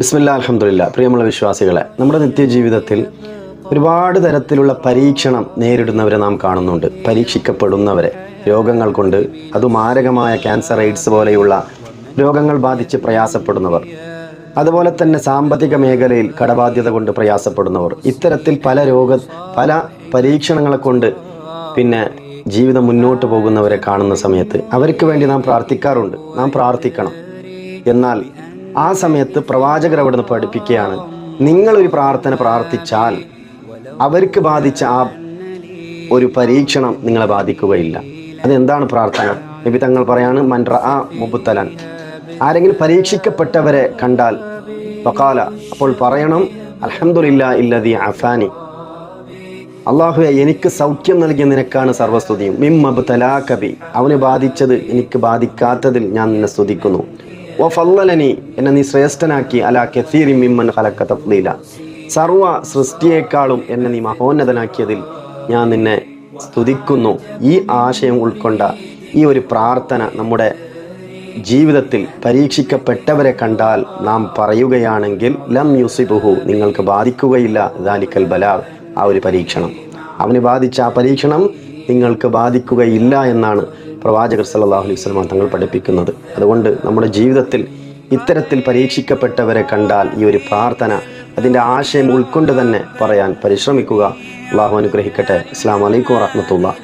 ബിസ്മില്ല അലഹമില്ല പ്രിയമുള്ള വിശ്വാസികളെ നമ്മുടെ നിത്യജീവിതത്തിൽ ഒരുപാട് തരത്തിലുള്ള പരീക്ഷണം നേരിടുന്നവരെ നാം കാണുന്നുണ്ട്. പരീക്ഷിക്കപ്പെടുന്നവരെ. രോഗങ്ങൾ കൊണ്ട് അത് മാരകമായ ക്യാൻസർ എയ്ഡ്സ് പോലെയുള്ള രോഗങ്ങൾ ബാധിച്ച് പ്രയാസപ്പെടുന്നവർ. അതുപോലെ തന്നെ സാമ്പത്തിക മേഖലയിൽ കടബാധ്യത കൊണ്ട് പ്രയാസപ്പെടുന്നവർ. ഇത്തരത്തിൽ പല രോഗ പല പരീക്ഷണങ്ങളെ കൊണ്ട് പിന്നെ ജീവിതം മുന്നോട്ട് പോകുന്നവരെ കാണുന്ന സമയത്ത് അവർക്ക് വേണ്ടി നാം പ്രാർത്ഥിക്കാറുണ്ട്. നാം പ്രാർത്ഥിക്കണം. എന്നാൽ ആ സമയത്ത് പ്രവാചകർ അവിടെ നിന്ന് പഠിപ്പിക്കുകയാണ്. നിങ്ങളൊരു പ്രാർത്ഥന പ്രാർത്ഥിച്ചാൽ അവർക്ക് ബാധിച്ച ആ ഒരു പരീക്ഷണം നിങ്ങളെ ബാധിക്കുകയില്ല. അതെന്താണ് പ്രാർത്ഥന? നബി തങ്ങൾ പറയാണ് മൻറ ആ മുബുത്തലൻ ആരെങ്കിലും പരീക്ഷിക്കപ്പെട്ടവരെ കണ്ടാൽ വക്കാല അപ്പോൾ പറയണം അലഹമില്ല ഇല്ലതി അഫാനി. അള്ളാഹുവെ എനിക്ക് സൗഖ്യം നൽകിയ നിനക്കാണ് സർവസ്തുതിയും. മിം അബ് തലാ കബി അവന് ബാധിച്ചത് എനിക്ക് ബാധിക്കാത്തതിൽ ഞാൻ നിന്നെ സ്തുതിക്കുന്നു. ഓ ഫല്ലലനി എന്നെ നീ ശ്രേഷ്ഠനാക്കി അലാ കെസീരി മിമ്മൻ ഹലക്ക തഫ്ലീല സർവ സൃഷ്ടിയേക്കാളും എന്നെ നീ മഹോന്നതനാക്കിയതിൽ ഞാൻ നിന്നെ സ്തുതിക്കുന്നു. ഈ ആശയം ഉൾക്കൊണ്ട ഈ ഒരു പ്രാർത്ഥന നമ്മുടെ ജീവിതത്തിൽ പരീക്ഷിക്കപ്പെട്ടവരെ കണ്ടാൽ നാം പറയുകയാണെങ്കിൽ ലം യുസിബുഹു നിങ്ങൾക്ക് ബാധിക്കുകയില്ല. ദാലിക്കൽ ബലാ ആ ഒരു പരീക്ഷണം. അവന് ബാധിച്ച ആ പരീക്ഷണം നിങ്ങൾക്ക് ബാധിക്കുകയില്ല എന്നാണ് പ്രവാചകർ സല്ലാഹു അലൈഹി സ്വലമ തങ്ങൾ പഠിപ്പിക്കുന്നത്. അതുകൊണ്ട് നമ്മുടെ ജീവിതത്തിൽ ഇത്തരത്തിൽ പരീക്ഷിക്കപ്പെട്ടവരെ കണ്ടാൽ ഈ ഒരു പ്രാർത്ഥന അതിന്റെ ആശയം ഉൾക്കൊണ്ട് തന്നെ പറയാൻ പരിശ്രമിക്കുക. അള്ളാഹു അനുഗ്രഹിക്കട്ടെ. അസ്സാം അലൈക്കും വറഹമത്തുള്ള